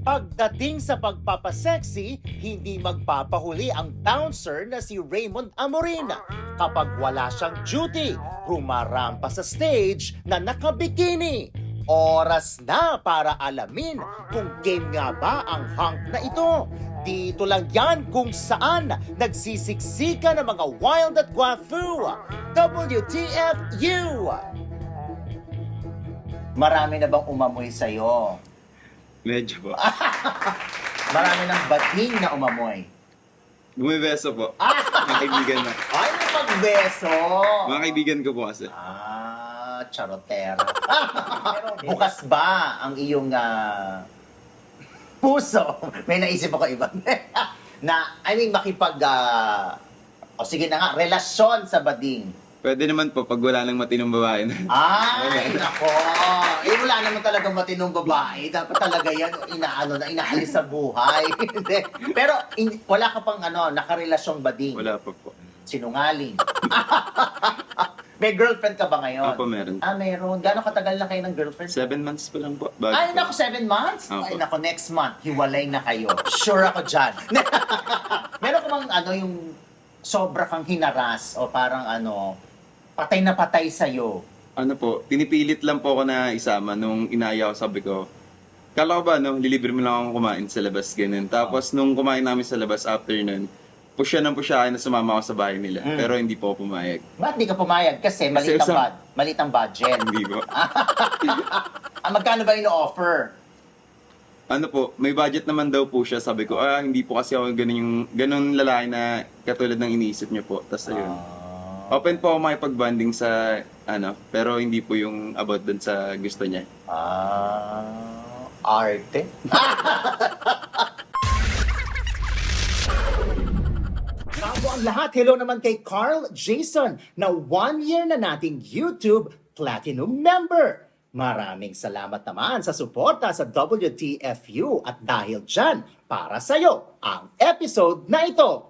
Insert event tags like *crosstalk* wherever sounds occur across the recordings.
Pagdating sa pagpapasexy, hindi magpapahuli ang bouncer na si Raymond Amorin. Kapag wala siyang duty, rumarampa sa stage na nakabikini. Oras na para alamin kung game nga ba ang hunk na ito. Dito lang yan kung saan nagsisiksika ng mga wild at guafu. WTFU! Marami na bang umamoy sa'yo? Medyo po. *laughs* Marami ng bading na umamoy. Bumibeso po. Ah! Mga kaibigan na. Ay, may pagbeso! Mga kaibigan ko po kasi. Ah, charotera. *laughs* Bukas ba ang iyong ah, puso? May naisip ako iba. *laughs* na, I mean, makipag, ah, o sige na nga, relasyon sa bading. Pwede naman po pag wala nang matinong babae na. Ay, nako. Eh, wala naman talagang matinong babae. Dapat talaga yan, inaano na, inaalis sa buhay. *laughs* Pero, in- wala ka pang ano, nakarelasyong bading. Wala pa po. Sinungaling. *laughs* May girlfriend ka ba ngayon? Ako meron. Ah, meron. Gano'ng katagal na kayo ng girlfriend? Seven months pa lang po. Bago Ay, po. naku, seven months? Opo. Ay, naku, next month, hiwalay na kayo. Sure ako dyan. *laughs* meron ka bang ano, yung sobra kang hinaras o parang ano, patay na patay sa'yo? Ano po, pinipilit lang po ako na isama nung inaya ko, sabi ko, kala ko ba, no, lilibre mo lang akong kumain sa labas, ganun. Tapos, nung kumain namin sa labas after nun, pusya ng pusya na sumama ako sa bahay nila. Mm. Pero hindi po ako pumayag. Ba't di ka pumayag? Kasi malit ang, usap- bud- malit ang budget. *laughs* Hindi po. *laughs* ah, magkano ba ino-offer? ano po, may budget naman daw po siya. Sabi ko, ah, hindi po kasi ako ganun yung, ganun lalaki na katulad ng iniisip niyo po. Tapos ayun. Ah. Open po ako makipag-banding sa, ano, pero hindi po yung about dun sa gusto niya. Ah, arte. *laughs* Bago ang lahat, hello naman kay Carl Jason na one year na nating YouTube Platinum member. Maraming salamat naman sa suporta sa WTFU at dahil dyan, para sa'yo ang episode na ito.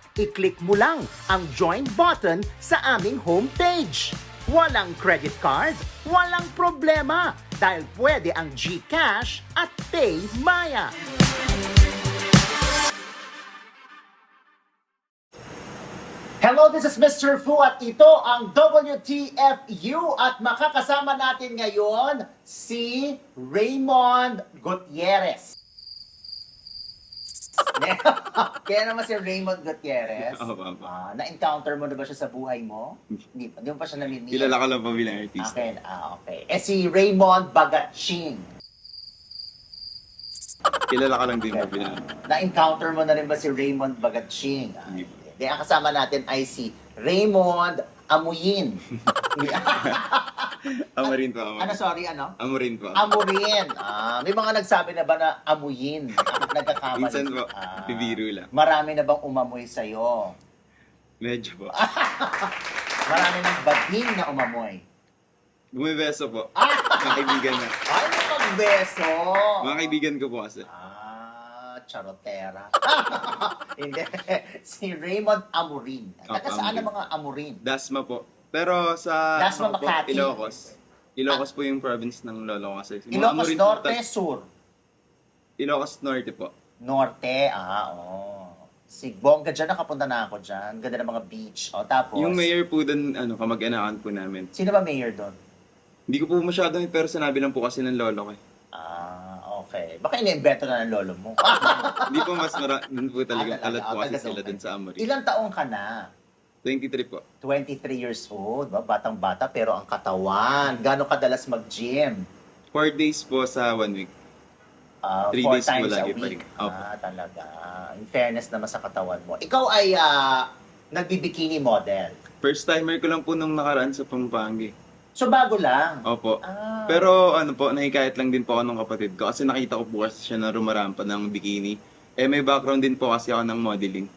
I-click mo lang ang join button sa aming homepage. Walang credit card, walang problema dahil pwede ang GCash at PayMaya. Hello, this is Mr. Fu at ito ang WTFU at makakasama natin ngayon si Raymond Gutierrez. *laughs* Kaya naman si Raymond Gutierrez. Oo, oo. Ah, na-encounter mo na ba siya sa buhay mo? Hindi pa. Hindi mo pa siya namimili. Kilala ko lang po bilang artista. Okay, ah, okay. Eh si Raymond Bagatching. Kilala ko lang din po bilang Na-encounter mo na rin ba si Raymond Bagatching? Ah, Hindi po. Hindi, ang kasama natin ay si Raymond Amuyin. *laughs* Amo rin po, amo. ano, sorry, ano? Amo rin po. Amurin. Ah, may mga nagsabi na ba na amuyin? Nagkakamali. Minsan po, Ah, bibiro lang. Marami na bang umamoy sa'yo? Medyo po. *laughs* Marami ng bading na umamoy. Bumibeso po. Ah! Mga kaibigan na. Ay, may pagbeso! Mga kaibigan ko po kasi. Ah, charotera. *laughs* Hindi. *laughs* Si Raymond Amurin. Taga Oh, saan ang mga Amurin? Dasma po. Pero sa Dasma, ano po, Makati. Ilocos. Ilocos po yung province ng lolo ko kasi. Mga Ilocos Amorin po Norte, ta- Sur. Ilocos Norte po. Norte, ah, oh. Si Bongga dyan, nakapunta na ako dyan. Ganda ng mga beach. O, tapos, Yung mayor po doon, ano, kamag-anakan po namin. sino ba mayor doon? Hindi ko po masyado pero sinabi lang po kasi ng lolo ko. eh. Okay. Baka iniimbento na ng lolo mo. *laughs* Hindi po mas mara, doon po talaga, Ah, talaga? alat po Ah, kasi talaga, sila doon sa Amory. Ilang taong ka na? 23 po. 23 years old, ba? Batang-bata, pero ang katawan. Gano'ng kadalas mag-gym? 4 days po sa one week. Ah, Three four days po times a lagi pa week. rin. Opo. Ah, talaga. In fairness naman sa katawan mo. Ikaw ay ah, nagbibikini model. First timer ko lang po nung nakaraan sa Pampanga. eh. So, bago lang. Opo. Ah. Pero ano po, nahikayat lang din po ako ng kapatid ko kasi nakita ko po kasi siya na rumarampa ng bikini. Eh may background din po kasi ako ng modeling.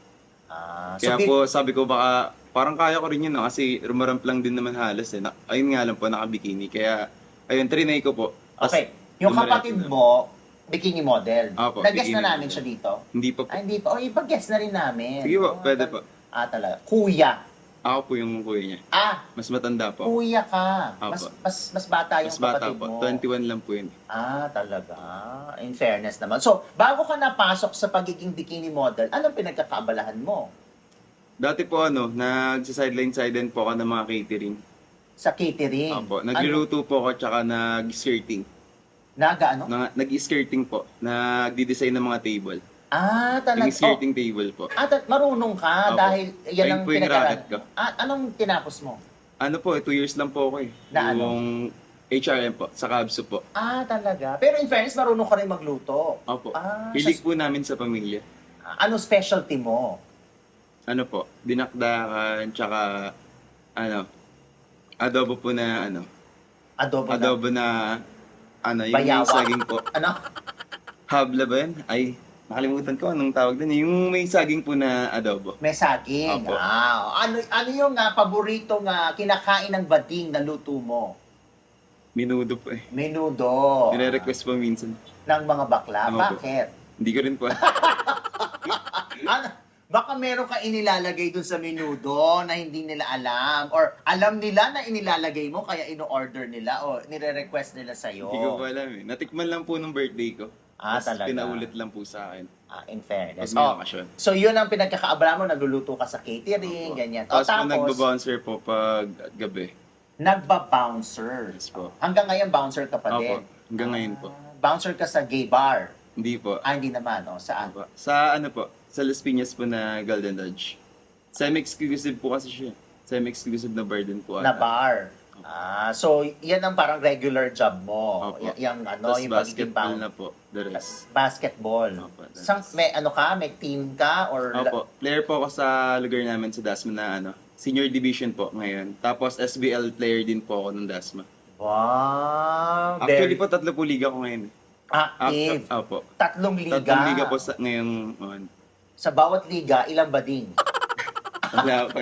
Ah, so, Kaya bi- po sabi ko baka parang kaya ko rin yun no? kasi rumaramp lang din naman halos eh. Na, ayun nga lang po nakabikini. Kaya ayun, trinay ko po. Tas, Okay. Yung kapatid na. mo, bikini model. Opo, Nag-guess na namin model. siya dito. Hindi pa po. Ah, hindi pa. O, ipag-guess na rin namin. Sige po, Ah, pwede po. Ah, talaga. Kuya. Ako po yung kuya niya. Ah, Mas matanda po. kuya ka. Mas, mas, mas bata yung Mas bata kapatid po. mo. 21 lang po yun. Ah, talaga. In fairness naman. So, bago ka napasok sa pagiging bikini model, anong pinagkakaabalahan mo? Dati po ano, nagsa-sideline side din po ako ng mga catering. Sa catering? Opo, nagluluto po ako tsaka nag-skirting. Ano? Naga ano? Na, nag-skirting po. Nagdi-design ng mga table. Ah, talaga. Yung skirting table po. Oh, ah, ta- marunong ka Opo. dahil yan Ayun ang po yung pinag-aralan racket ko. Ah, anong tinapos mo? Ano po, 2 years lang po ako eh. Na ano? yung HRM po, sa Kabso po. Ah, talaga. Pero in fairness, marunong ka rin magluto. Opo. Ah, Hilig sa- po namin sa pamilya. Ah, Ano specialty mo? Ano po, dinakdakan, tsaka ano, adobo po na ano, Adobo, na. adobo na ano, yung Bayawa. saging po. Ano? Habla ba yan? Ay, nakalimutan ko anong tawag din. Yung may saging po na adobo. May saging. Opo. Ah, ano, ano yung ah, paboritong ah, kinakain ng bading na luto mo? Minudo po eh. Menudo. Nire-request po minsan. ng mga bakla. Opo. Bakit? Hindi ko rin po. *laughs* Ano, baka meron ka inilalagay dun sa menudo na hindi nila alam or alam nila na inilalagay mo kaya ino-order nila o nire-request nila sa'yo. Hindi ko po alam eh. Natikman lang po nung birthday ko. Ah, Tas talaga. Pinaulit lang po sa akin. Ah, in fairness. Pag may Oh, okasyon. so yun ang pinagkakaabala mo, nagluluto ka sa catering, Opo. ganyan. O Tapos po tapos, nagbabouncer po pag gabi. nagba-bouncer. Yes po. Hanggang ngayon, bouncer ka pa din. Opo. Hanggang ngayon po. Ah, bouncer ka sa gay bar. Hindi po. Ah, hindi naman. O, saan? Opo. Sa ano po? Sa Las Piñas po na Golden Lodge. Semi-exclusive po kasi siya. Semi-exclusive na bar din po. Na ata. bar. Ah, so yan ang parang regular job mo. Opo. Y- yung ano, Tapos yung pagiging basketball bound- na po. The rest. Basketball. Opo, that's- Sang, may ano ka? May team ka? Or Opo. Player po ako sa lugar namin sa Dasma na ano. Senior division po ngayon. Tapos SBL player din po ako ng Dasma. Wow. Actually very po, tatlo po liga ko ngayon. active. Actu- Opo. Tatlong liga. Tatlong liga po sa ngayong on. Sa bawat liga, ilang bading? Wala pa.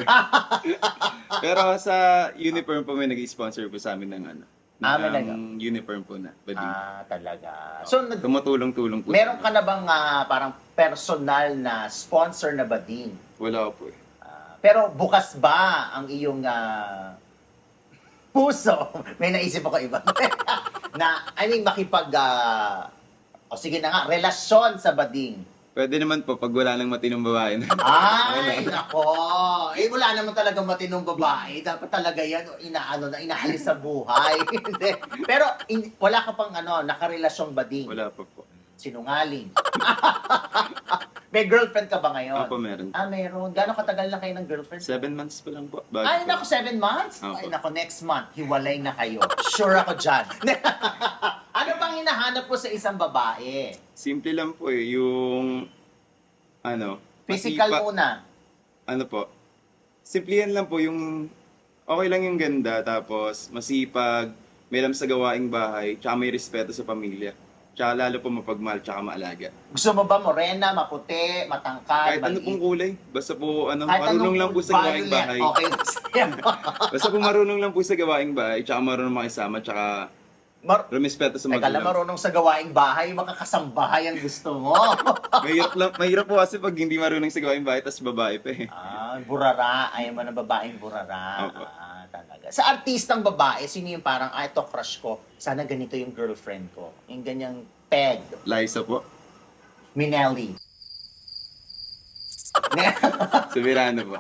Pero sa uniform po may nag-sponsor po sa amin ng ano. Ah, may ng uniform po na. Bading. Ah, talaga. So, nag- Tumutulong-tulong po. meron ka na bang ah, parang personal na sponsor na bading? Wala po eh. Ah, pero bukas ba ang iyong ah, puso? *laughs* May naisip ako iba. *laughs* na, I mean, makipag, ah, o sige na nga, relasyon sa bading. Pwede naman po pag wala nang matinong babae. Ay, *laughs* nako. Eh, wala naman talagang matinong babae. Dapat talaga yan, inaano na, inaalis sa buhay. *laughs* Hindi. Pero, in- wala ka pang ano, nakarelasyong bading. Wala pa po. Sinungaling. *laughs* May girlfriend ka ba ngayon? Ako meron. Ah, meron. Gano'ng katagal na kayo ng girlfriend? Seven months pa lang po. Bago Ay, po. seven months? Opo. Ay, nako, next month, hiwalay na kayo. Sure ako dyan. *laughs* ano bang hinahanap ko sa isang babae? Simple lang po eh. Yung, ano, Physical masipa- muna. Ano po, simple yan lang po yung, okay lang yung ganda, tapos masipag, may alam sa gawaing bahay, tsaka may respeto sa pamilya. Tsaka lalo po mapagmahal, tsaka maalaga. Gusto mo ba morena, maputi, matangkad, Kahit ano pong kulay, basta po, ano, Kahit marunong anong lang po sa gawaing violet, bahay. Okay. *laughs* Basta po marunong lang po sa gawaing bahay, tsaka marunong makisama, tsaka Mar- rumispeto sa Teka lang, magulang. marunong sa gawaing bahay, makakasambahay ang gusto mo. *laughs* mahirap, lang, mahirap po kasi pag hindi marunong sa gawaing bahay, tapos babae pa eh. ah, burara. Ayaw mo ng babaeng burara. Opo. Ah. Sa artistang babae, sino yung parang, ah, ito crush ko. Sana ganito yung girlfriend ko. Yung ganyang peg. Liza po. Minelli. *laughs* Subirano po.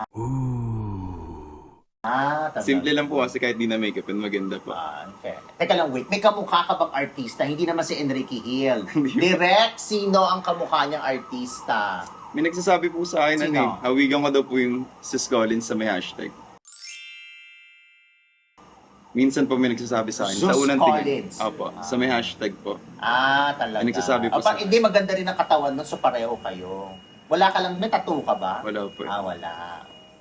ah, talaga. Simple lang po kasi kahit di na makeup and maganda po. Ah, okay. Teka lang, wait. May kamukha ka bang artista? Hindi naman si Enrique Hill. *laughs* Direct, sino ang kamukha niyang artista? May nagsasabi po sa akin, ano Sino? eh, hawigan ko daw po yung Sis Collins sa may hashtag. Minsan po may nagsasabi sa akin. sa Sus unang Collins. tingin. Opo, sa may hashtag po. Ah, talaga. May nagsasabi po Ah, pa- sa- Hindi, maganda rin ang katawan nun, so pareho kayo. Wala ka lang, may tattoo ka ba? Wala po. Ah, wala.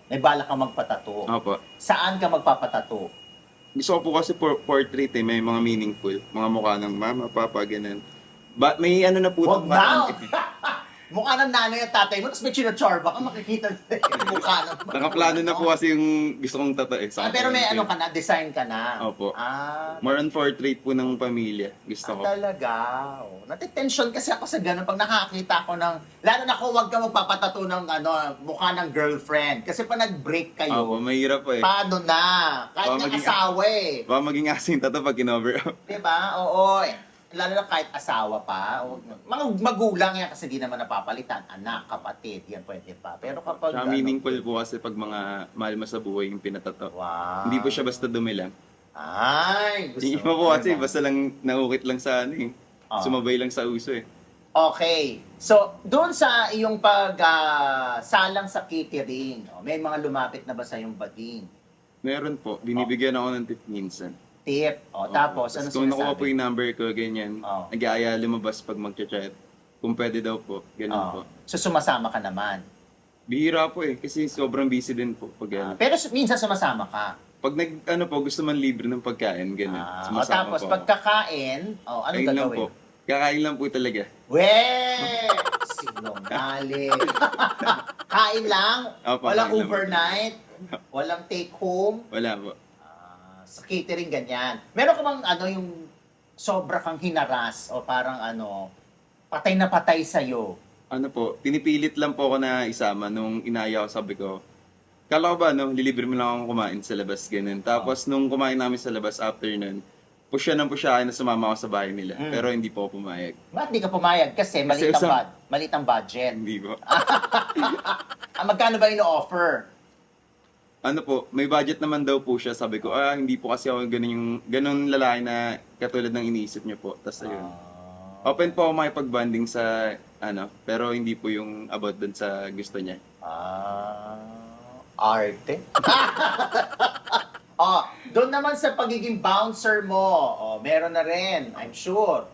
May bala kang magpatato. Opo. Saan ka magpapatato? Gusto ko po kasi por- portrait eh, may mga meaningful. Mga mukha ng mama, papa, ganun. Ba, may ano na po. Huwag na! *laughs* *laughs* Mukha ng nanay at tatay mo, tapos may chinachorba ka, makikita yung *laughs* mukha ng Nakaplano na po kasi yung gusto kong tata eh. Ah, pero may ano ka na, design ka na. Opo. Ah, More on portrait po ng pamilya. Gusto ko. Ah, talaga. Oh. Natitension kasi ako sa ganun. Pag nakakita ko ng, lalo na kung wag ka magpapatato ng ano, mukha ng girlfriend. Kasi pa nag-break kayo, Opo, mahirap po eh. paano na? Kahit Baka ng maging- asawa eh. Baka maging asin tata pag kinover up. Diba? Oo. eh. Lalo na kahit asawa pa. O, Mga magulang yan kasi di naman napapalitan. Anak, kapatid, yan pwede pa. Pero kapag... Tsaka ano, meaningful po kasi pag mga mahal mo sa buhay yung pinatato. Wow. Hindi po siya basta dumi lang. Ay, gusto Yung iba po kasi basta lang naukit lang sa ano eh. Ah. Sumabay lang sa uso eh. Okay. So, doon sa iyong pag ah, salang sa catering, oh, may mga lumapit na ba sa iyong bading? Meron po, binibigyan ako ng tip minsan. Tip. O, Oo. tapos, ano kung nakuha po sinasabi? yung number ko, ganyan. Oo. Nag-aaya lumabas pag mag-chat. Kung pwede daw po, ganun Oh. po. So, sumasama ka naman. Bihira po eh, kasi sobrang busy din po pag Ah, ano. pero su- minsan sumasama ka. Pag nag, ano po, gusto man libre ng pagkain, ganun. Ah, o, Sumasama tapos, po ako. pagkakain, oh, ano Ayun lang gagawin? po. Kakain lang po talaga. We! Sinungaling. *laughs* Kain lang? Opo, walang kain lang. overnight? *laughs* Walang take home? Wala po. Ah, sa catering ganyan. Meron ka bang ano yung sobra kang hinaras o parang ano, patay na patay sa'yo? Ano po, pinipilit lang po ako na isama nung inaya ko, sabi ko, kala ko ba, no, lilibre mo lang akong kumain sa labas, ganun. Tapos, nung kumain namin sa labas after nun, push siya ng push siya na sumama ako sa bahay nila. Mm. Pero hindi po ako pumayag. Bakit di ka pumayag? Kasi malit ang, usap- bud- malit ang budget. Hindi po. *laughs* Ah, magkano ba ino-offer? Ano po, may budget naman daw po siya. Sabi ko, ah, hindi po kasi ako ganun yung, ganun lalaki na katulad ng iniisip niyo po. Tapos ayun. Ah, Open po ako makipag-banding sa, ano, pero hindi po yung about dun sa gusto niya. ah, arte? *laughs* oh, doon naman sa pagiging bouncer mo, oh, meron na rin, I'm sure.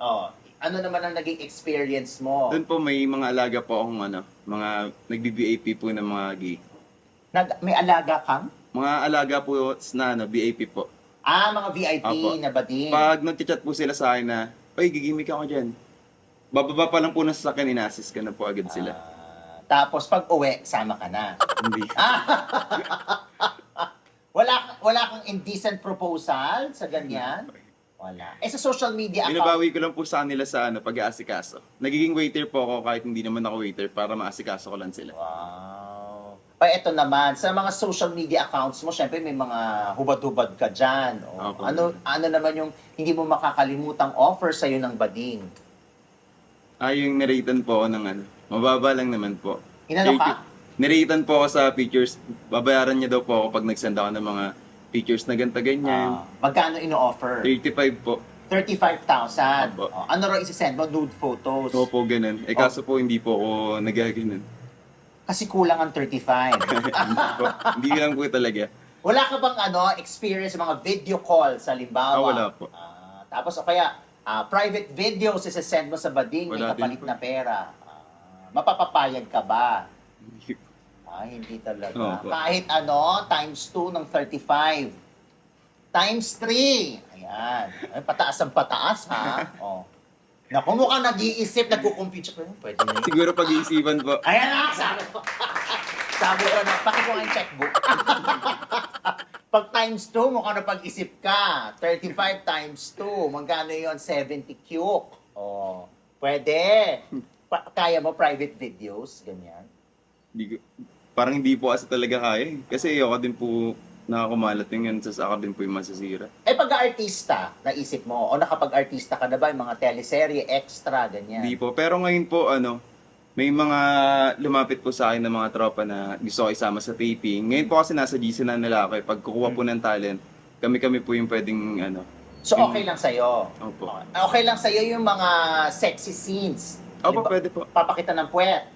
Oh, ano naman ang naging experience mo? Doon po may mga alaga po akong ano, mga nagbi-BAP po ng mga gay. Nag, may alaga kang? Mga alaga po na ano, BAP po. Ah, mga VIP Apo. na bading. Pag nag-chat po sila sa akin na, Oy, gigimik ako dyan. Bababa pa lang po na sa akin, inassist ka na po agad sila. Ah, tapos pag uwi, sama ka na. *laughs* Hindi. *laughs* Wala wala kang indecent proposal sa ganyan? Wala. Eh sa social media account, Binabawi ko lang po sa kanila sa ano, pag-aasikaso. Nagiging waiter po ako kahit hindi naman ako waiter para maasikaso ko lang sila. Wow. O eto naman, sa mga social media accounts mo, syempre may mga hubad-hubad ka dyan. O, Opo. ano, ano naman yung hindi mo makakalimutang offer sa'yo ng bading? Ah, yung naratan po ako ng ano, mababa lang naman po. Inano ka? Naratan po ako sa pictures, babayaran niya daw po ako pag nag-send ako ng mga pictures na ganta ganyan. Ah, magkano ino-offer? 35 po. 35,000. Opo. O, ano raw isi-send mo? Nude photos. So po ganun. Eh kaso po hindi po ako nagaganon. Kasi kulang ang 35. hindi, po, hindi lang po talaga. Wala ka bang ano, experience sa mga video call sa limbawa? Ah, wala po. Ah, tapos o kaya, ah, private videos isi-send mo sa bading, may Wala din kapalit po. na pera. Ah, mapapapayag ka ba? Hindi *laughs* po. Ay, hindi talaga. Opo. Kahit ano, times 2 ng 35. Times 3. Ayan. Ay, pataas ang pataas, ha? *laughs* oh. Naku, mukhang nag-iisip, nagkukumpute siya. Pwede na yun. Siguro pag-iisipan po. Ayan na, sabi ko. sabi ko na, pakikuha yung checkbook. *laughs* Pag times 2, mukhang napag-isip ka. 35 times 2, magkano yun? 70 cuke. Oh, pwede. Pa- kaya mo private videos, ganyan. Hindi ko, parang hindi po kasi talaga kaya. eh. Kasi ayoko din po nakakumalat yung yan sa saka din po yung masasira. Eh, pag-artista, naisip mo, o nakapag-artista ka na ba, yung mga teleserye, extra, ganyan. Hindi po. Pero ngayon po, ano, May mga lumapit po sa akin ng mga tropa na gusto ko isama sa taping. Ngayon po kasi nasa GC na nila ako. eh. Pag kukuha po ng talent, kami-kami po yung pwedeng ano. So okay lang sa'yo? Opo. Okay lang sa'yo yung mga sexy scenes? Opo, pwede po. Papakita ng puwet?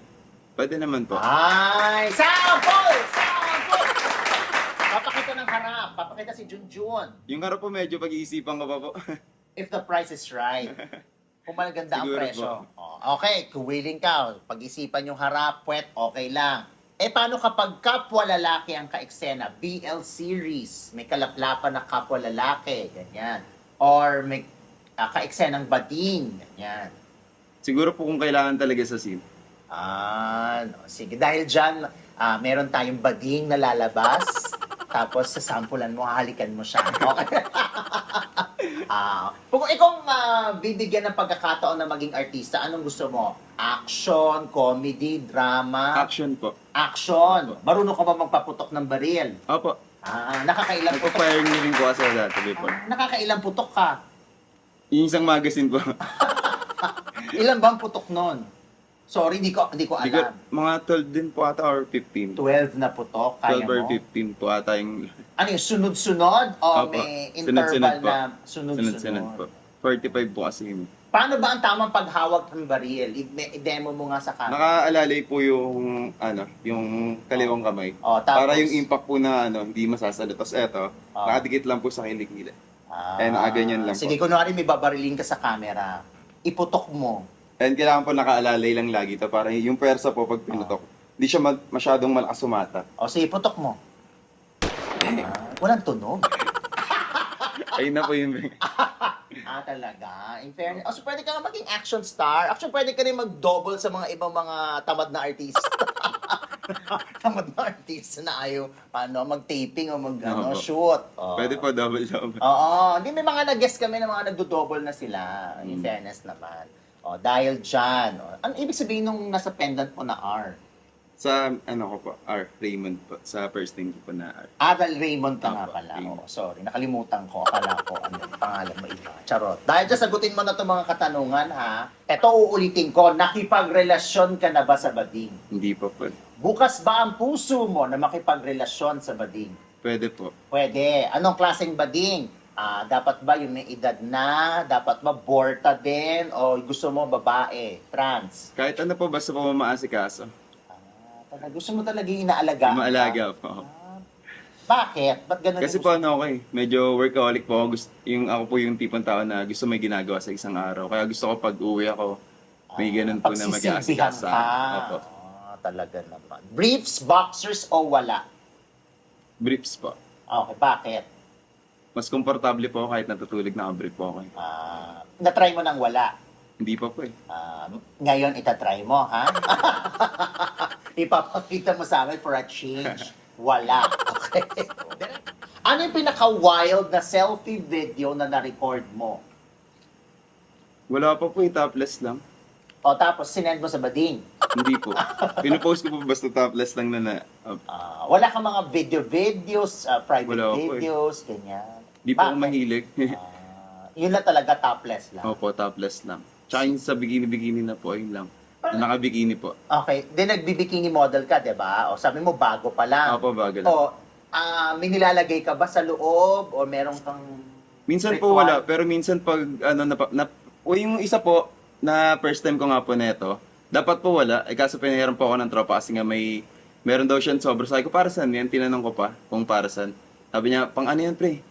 Pwede naman po. Ay! Sample! Harap. Papakita si Junjun. Yung harap po medyo pag-iisipan ko pa po. *laughs* If the price is right. Kung maganda ang Siguro presyo. Oh, okay, kung willing ka, pag-isipan yung harap, puwet, okay lang. Eh, paano kapag kapwa lalaki ang kaeksena? BL series, may kalaplapan na kapwa lalaki, ganyan. Or may uh, kaeksenang bading, ganyan. Siguro po kung kailangan talaga sa scene. Ah, no. sige. Dahil dyan, ah, meron tayong bading na lalabas. *laughs* tapos sa sampulan mo, hahalikan mo siya. Okay. *laughs* ah, kung ikaw ah, bibigyan ng pagkakataon na maging artista, anong gusto mo? Action, comedy, drama? Action po. Action. Marunong ka ba magpaputok ng baril? Opo. Ah, nakakailang putok? Nagpa-fire na rin po kasi ako dati before. Ah, nakakailang putok ka? Yung isang magazine po. *laughs* Ilan bang putok nun? Sorry, hindi ko, hindi ko Hindi ko- alam. mga 12 din po ata or 15. 12 na putok, kaya 12 or mo? 15 po ata yung Ano yung sunod-sunod o Opo. may Sunod-sunod interval po. na sunod-sunod? sunod-sunod po. 45 po kasi yun. Paano ba ang tamang paghawak ng baril? I- I-demo mo nga sa camera. Nakaalalay po yung ano, yung kaliwang kamay. O, tapos, Para yung impact po na ano, hindi masasalo. Tapos eto, Ah. nakadikit lang po sa kilig-kilig. Ah, Eh, nakaganyan lang po. Sige, kunwari may babariling ka sa camera, iputok mo. And kailangan po nakaalalay lang lagi to para yung pwersa po pag pinutok. Hindi siya ma- masyadong malakas sumata. O, sige, iputok mo. Ah, walang tunog. Ayun na po yung... *laughs* ah, talaga. In fairness. O, so pwede ka nga maging action star. Actually, pwede ka rin mag-double sa mga ibang mga tamad na artista. *laughs* tamad na artista na ayaw paano, mag-taping o mag-ano, Opo. shoot. O. Pwede po double double. Oo, hindi may mga nag-guess kami ng mga nagdo-double na sila. In Mm. fairness naman. O, dahil dyan. O, ano ibig sabihin nung nasa pendant mo na R? Sa ano ko po, R. Raymond po. Sa first name ko po na R. Adal Raymond ka nga Opo, pala. Raymond. Oo, sorry, nakalimutan ko. Akala ko ano yung pangalan mo iba. Charot. Dahil dyan, sagutin mo na itong mga katanungan, ha? Ito, uulitin ko. Nakipagrelasyon ka na ba sa bading? Hindi po po. Bukas ba ang puso mo na makipagrelasyon sa bading? Pwede po. Pwede. Anong klaseng bading? Ah, dapat ba yung may edad na? Dapat ba borta din? O gusto mo babae? Trans? Kahit ano po, basta po mamaasikaso. Ah, talaga, gusto mo talaga yung inaalagaan ka? Maalaga po. Ah, bakit? Ba't ganun Kasi yung po ano ako eh, medyo workaholic po ako. Gusto, yung ako po yung tipong tao na gusto may ginagawa sa isang araw. Kaya gusto ko pag uwi ako, may ganun po na Pagsisilbihan ka. Opo. Ah, talaga naman. Briefs, boxers o wala? Briefs po. Okay, bakit? Mas komportable po ako kahit natutulog nakabrief po ako. eh. Ah, na-try mo nang wala. Hindi pa po eh. Ah, ngayon itatry mo, ha? *laughs* Ipapakita mo sa amin for a change. Wala. Okay. ano yung pinaka-wild na selfie video na na-record mo? Wala pa po eh, topless lang. O tapos sinend mo sa bading. Hindi po. Pinupost ko po basta topless lang na na. uh, Ah, wala ka mga video-videos, ah, private Wala ako eh. videos, ganyan. Hindi po ako Bakit? mahilig. Ah, yun lang talaga topless lang. Opo, topless lang. Tsaka yung sa bikini-bikini na po, yun lang. Na naka-bikini po. Okay, then nagbibikini model ka, 'di ba? O sabi mo bago pa lang. Opo, bago lang. O ah, may nilalagay ka ba sa loob o meron kang Minsan po wala, pero minsan pag ano na, na o yung isa po na first time ko nga po neto, dapat po wala. Eh kaso pinahiram po ako ng tropa kasi nga may meron daw siya sobra. Sabi ko, para saan yan? Tinanong ko pa kung para saan. Sabi niya, pang ano yan pre?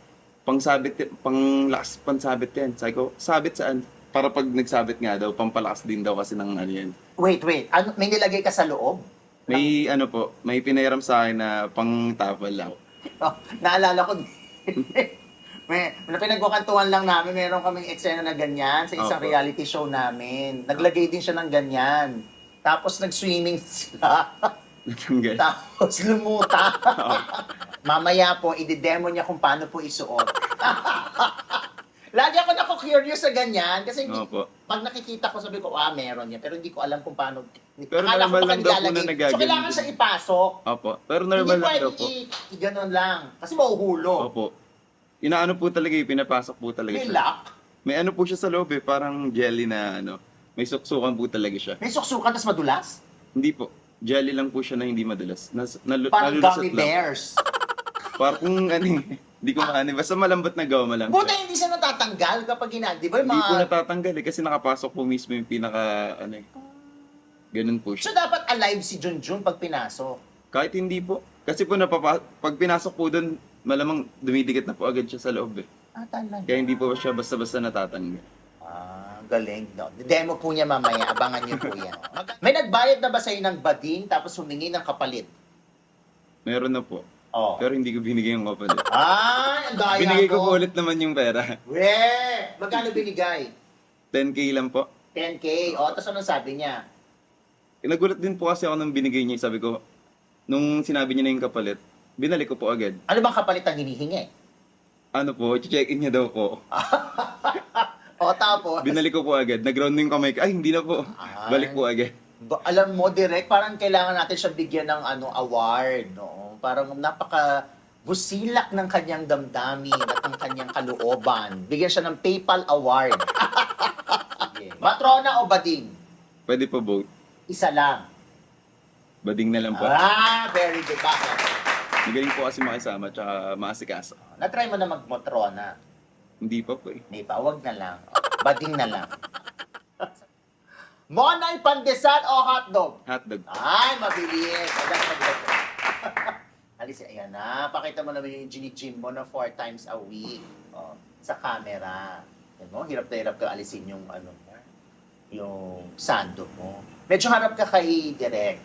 Pang sabit, y- pang lakas pansabit yan. Sabi ko, sabit saan? Para pag nagsabit nga daw, pampalakas din daw kasi ng ano yan. Wait, wait. Ano may nilagay ka sa loob? May ano po, may pinahiram sa akin na pang towel lang. *laughs* Oh, naalala ko *laughs* may, may pinagkukantuhan lang namin, meron kaming eksena na ganyan sa isang Opo. reality show namin. Naglagay din siya ng ganyan. Tapos nag-swimming *laughs* sila. Natanggal. Tapos lumuta. *laughs* Mamaya po, i-demo niya kung paano po isuot. *laughs* Lagi ako nako-curious sa ganyan kasi hindi, Opo. pag nakikita ko sabi ko, ah, meron niya. Pero hindi ko alam kung paano. Pero Akala ko normal lang daw po na nilalagay. So, kailangan siya ipasok. Opo. Pero Hindi normal lang pwede daw po. i- i-ganon lang. Kasi mahuhulog. Opo. Inaano po talaga, eh, pinapasok po talaga May siya. lock. May ano po siya sa loob eh, parang jelly na ano. May suksukan po talaga siya. May suksukan tas madulas? Hindi po. Jelly lang po siya na hindi madalas. Nas, nalu, Parang gummy bears. Parang kung ano eh. Hindi ko maano. Basta malambot na gawma lang Buta hindi siya natatanggal kapag gina... Di ba yung Hindi po mga... natatanggal eh. Kasi nakapasok po mismo yung pinaka ano eh. Ganun po So siya. dapat alive si Junjun pag pinasok. Kahit hindi po. Kasi po napapa pag pinasok po doon, malamang dumidikit na po agad siya sa loob eh. Ah, talaga. Kaya hindi po siya basta-basta natatanggal. Ah, galing. No? Demo po niya mamaya. Abangan niyo po yan. *laughs* May nagbayad na ba sa'yo ng bading tapos humingi ng kapalit? Meron na po. Oh. Pero hindi ko binigay yung kapalit. Ay, ang daya Binigay ko po ulit naman yung pera. *laughs* We! Magkano binigay? 10k lang po. 10K. O, tapos anong sabi niya? Nagulat din po kasi ako nung binigay niya. Sabi ko, nung sinabi niya na yung kapalit, binalik ko po agad. Ano bang kapalit ang hinihingi? Ano po, check-in niya daw po. *laughs* O, tapos? Binalik ko po agad. Nag-round na yung kamay ko. Ay, hindi na po. Ay. Balik po agad. Ba- alam mo, direct, parang kailangan natin siya bigyan ng ano award, no? Parang napaka busilak ng kanyang damdamin at ng kanyang kalooban. Bigyan siya ng PayPal award. *laughs* Sige. Matrona o bading? Pwede po both. Isa lang. Bading na lang po. Ah, very good. Bakit? Magaling po kasi makisama tsaka maasikaso. Na-try mo na mag-matrona. Hindi pa po eh. Di ba? Huwag na lang. Bading na lang. Monay pandesal o hotdog? Hotdog. Ay, mabilis. Ayan, mabilis. *laughs* Alis, ayan na. Pakita mo naman yung gym mo na four times a week. Oh, sa camera. Yan mo, hirap na hirap ka alisin yung ano mo, yung sando mo. Medyo harap ka kay Direk.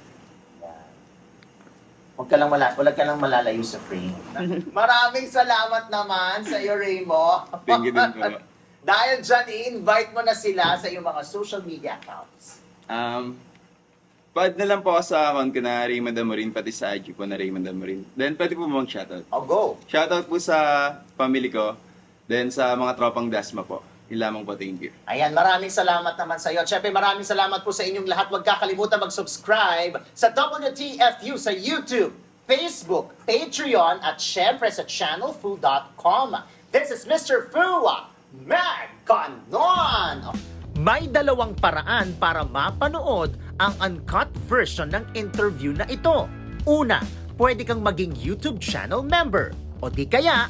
Huwag ka lang, mala huwag ka lang malalayo sa frame. *laughs* Maraming salamat naman sa iyo, Raymo. Thank you din po. *laughs* Dahil dyan, i-invite mo na sila sa iyong mga social media accounts. Um, pad na lang po ako sa account ko na Raymond Amorin, pati sa IG po na Raymond Amorin. Then, pwede po mag shoutout. Oh, go! Shoutout po sa family ko. Then, sa mga tropang Dasma po. Yun lamang po, thank you. Ayan, maraming salamat naman sa iyo. Siyempre, maraming salamat po sa inyong lahat. Huwag kakalimutan mag-subscribe sa WTFU sa YouTube, Facebook, Patreon, at syempre sa channelfu.com. This is Mr. Fu, Maganon! May dalawang paraan para mapanood ang uncut version ng interview na ito. Una, pwede kang maging YouTube channel member. O di kaya,